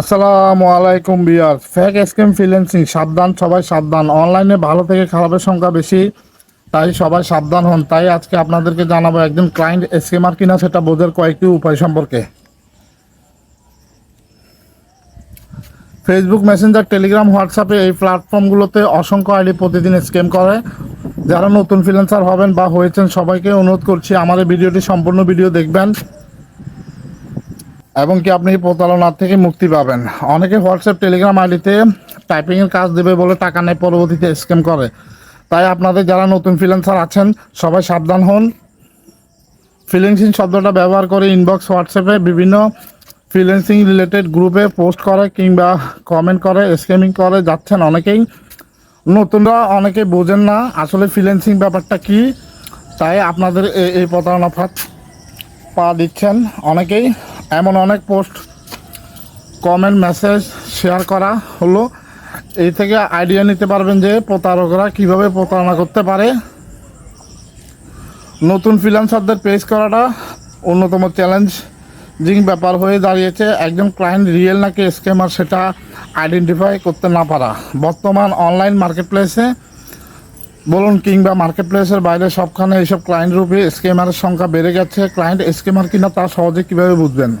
আসসালামু আলাইকুম বিয়ার। Fake scheme freelancing সাবধান, সবাই সাবধান। অনলাইনে ভালো থেকে খারাপের সংখ্যা বেশি, তাই সবাই সাবধান হন। তাই আজকে আপনাদেরকে জানাব একজন ক্লায়েন্ট স্কিমার কিনা, সেটা বোঝার কয়েকটি উপায় সম্পর্কে। ফেসবুক মেসেঞ্জার টেলিগ্রাম হোয়াটসঅ্যাপে এই প্ল্যাটফর্মগুলোতে অসংখ্য আইডি প্রতিদিন স্ক্যাম করে। যারা নতুন ফ্রিল্যান্সার হবেন বা হয়েছেন, সবাইকে অনুরোধ করছি, আমার এই ভিডিওটি সম্পূর্ণ ভিডিও দেখবেন। এবং কি আপনি প্রতারণার থেকে মুক্তি পাবেন। অনেকে হোয়াটসঅ্যাপ টেলিগ্রাম আইডিতে টাইপিংয়ের কাজ দেবে বলে টাকা নেয় পরবর্তীতে স্ক্যাম করে। তাই আপনাদের যারা নতুন ফ্রিল্যান্সার আছেন, সবাই সাবধান হন। ফ্রিল্যান্সিং শব্দটা ব্যবহার করে ইনবক্স হোয়াটসঅ্যাপে বিভিন্ন ফ্রিল্যান্সিং রিলেটেড গ্রুপে পোস্ট করে কিংবা কমেন্ট করে স্ক্যামিং করে, যাচ্ছেন অনেকেই। নতুনরা অনেকে বোঝেন না আসলে ফ্রিল্যান্সিং ব্যাপারটা কি। তাই আপনাদের এই প্রতারণা ফাঁদ পা দিচ্ছেন অনেকেই। এমন অনেক পোস্ট কমেন্ট মেসেজ শেয়ার করা হলো। এই থেকে আইডিয়া নিতে পারবেন যে প্রতারকরা কীভাবে প্রতারণা করতে পারে। নতুন ফ্রিল্যান্সারদের পেজ করাটা অন্যতম চ্যালেঞ্জিং ব্যাপার হয়ে দাঁড়িয়েছে, একজন ক্লায়েন্ট রিয়েল নাকি স্ক্যামার সেটা আইডেন্টিফাই করতে না পারা। বর্তমান অনলাইন মার্কেটপ্লেসে বলুন, কিংবা মার্কেট প্লেসের বাইরে সবখানে এইসব ক্লায়েন্ট রূপে স্কেমারের সংখ্যা বেড়ে গেছে। ক্লায়েন্ট স্কেমার কিনা তা সহজে কীভাবে বুঝবেন?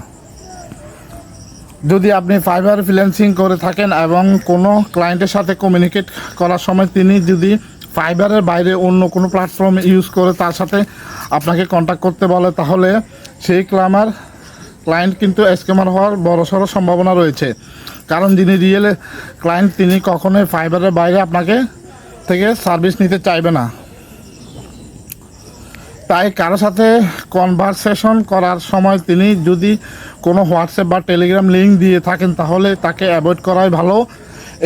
যদি আপনি ফাইবার ফ্রিল্যান্সিং করে থাকেন এবং কোনো ক্লায়েন্টের সাথে কমিউনিকেট করার সময় তিনি যদি ফাইবারের বাইরে অন্য কোনো প্ল্যাটফর্ম ইউজ করে তার সাথে আপনাকে কন্ট্যাক্ট করতে বলে, তাহলে সেই ক্লামার ক্লায়েন্ট কিন্তু স্ক্যামার হওয়ার বড়সড় সম্ভাবনা রয়েছে। কারণ যিনি রিয়েল ক্লায়েন্ট তিনি কখনোই ফাইবারের বাইরে আপনাকে থেকে সার্ভিস নিতে চাইবে না। তাই কারও সাথে কনভারসেশন করার সময় তিনি যদি কোনো হোয়াটসঅ্যাপ বা টেলিগ্রাম লিঙ্ক দিয়ে থাকেন, তাহলে তাকে অ্যাভয়েড করাই ভালো।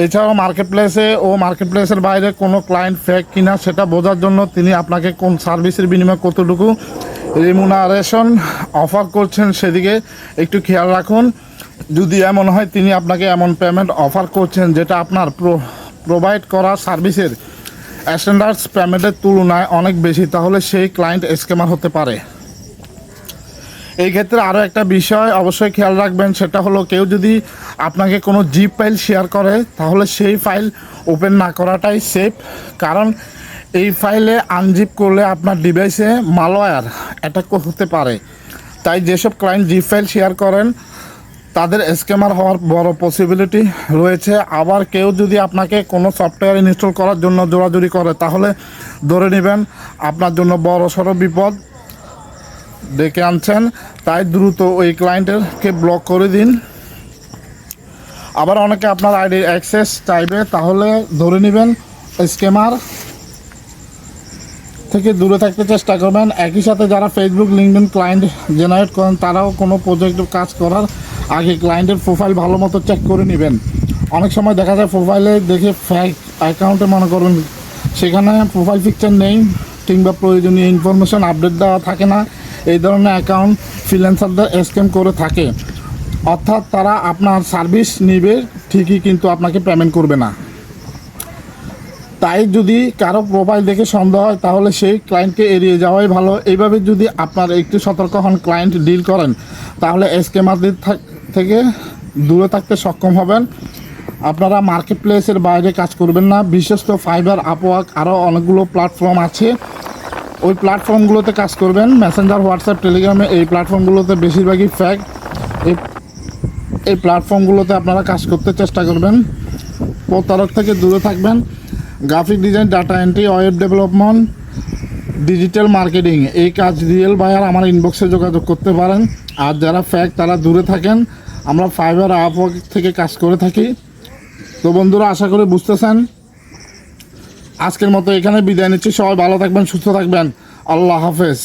এছাড়াও মার্কেট প্লেসে ও মার্কেট প্লেসের বাইরে কোনো ক্লায়েন্ট ফেক কিনা, সেটা বোঝার জন্য তিনি আপনাকে কোন সার্ভিসের বিনিময়ে কতটুকু রিমুনারেশন অফার করছেন সেদিকে একটু খেয়াল রাখুন। যদি এমন হয়, তিনি আপনাকে এমন পেমেন্ট অফার করছেন, যেটা আপনার প্রোভাইড করা সার্ভিসের স্ট্যান্ডার্ডস পেমেন্টের তুলনায় অনেক বেশি, তাহলে সেই ক্লায়েন্ট স্ক্যামার হতে পারে। এই ক্ষেত্রে আরও একটা বিষয় অবশ্যই খেয়াল রাখবেন, সেটা হলো কেউ যদি আপনাকে কোনো জিপ ফাইল শেয়ার করে, তাহলে সেই ফাইল ওপেন না করাটাই সেফ কারণ এই ফাইলে আনজিপ করলে আপনার ডিভাইসে মালওয়্যার অ্যাটাক হতে পারে। তাই যেসব ক্লায়েন্ট জিপ ফাইল শেয়ার করেন তাদের স্ক্যামার হওয়ার বড় পসিবিলিটি রয়েছে। আবার কেউ যদি আপনাকে কোনো সফটওয়্যার ইনস্টল করার জন্য জোরাজুরি করে, তাহলে ধরে নেবেন আপনার জন্য বড় সড়ো বিপদ ডেকে আনছেন। তাই দ্রুত ওই ক্লায়েন্টেরকে ব্লক করে দিন। আবার অনেকে আপনার আইডি অ্যাক্সেস চাইবে, তাহলে ধরে নেবেন স্ক্যামার থেকে দূরে থাকতে চেষ্টা করবেন। একই সাথে যারা ফেসবুক লিঙ্কডিন ক্লায়েন্ট জেনারেট করেন, তারাও কোনো প্রজেক্ট কাজ করার আগে ক্লায়েন্টের প্রোফাইল ভালো মতো চেক করে নেবেন। অনেক সময় দেখা যায় প্রোফাইলে দেখে ফ্যাক অ্যাকাউন্টে মনে করুন, সেখানে প্রোফাইল পিকচার নেই কিংবা প্রয়োজনীয় ইনফরমেশন আপডেট দেওয়া থাকে না। এই ধরনের অ্যাকাউন্ট ফ্রিল্যান্সারদের স্ক্যাম করে থাকে। অর্থাৎ তারা আপনার সার্ভিস নেবে, ঠিকই কিন্তু আপনাকে পেমেন্ট করবে না। তাই যদি কারও প্রোফাইল দেখে সন্দেহ হয়, তাহলে সেই ক্লায়েন্টকে এড়িয়ে যাওয়াই ভালো। এইভাবে যদি আপনার একটু সতর্ক হন ক্লায়েন্ট ডিল করেন, তাহলে স্কেমারদের থেকে দূরে থাকতে সক্ষম হবেন। আপনারা মার্কেট প্লেসের বাইরে কাজ করবেন না। বিশেষত ফাইবার আপওয়ার্ক আরও অনেকগুলো প্ল্যাটফর্ম আছে। ওই প্ল্যাটফর্মগুলোতে কাজ করবেন। মেসেঞ্জার হোয়াটসঅ্যাপ টেলিগ্রামে এই প্ল্যাটফর্মগুলোতে বেশিরভাগই ফ্যাক এই এই প্ল্যাটফর্মগুলোতে আপনারা কাজ করতে চেষ্টা করবেন। প্রতারক থেকে দূরে থাকবেন। Graphic design data entry web development digital marketing এই কাজ রিয়েল বায়ার আমার ইনবক্সে যোগাযোগ করতে পারেন। আর যারা ফ্যাক তারা দূরে থাকেন। আমরা ফাইবার আপওয়ার্ক থেকে কাজ করে থাকি। তো বন্ধুরা, আশা করি বুঝতেছেন। আজকের মতো এখানে বিদায় নিচ্ছি। সবাই ভালো থাকবেন, সুস্থ থাকবেন। আল্লাহ হাফেজ।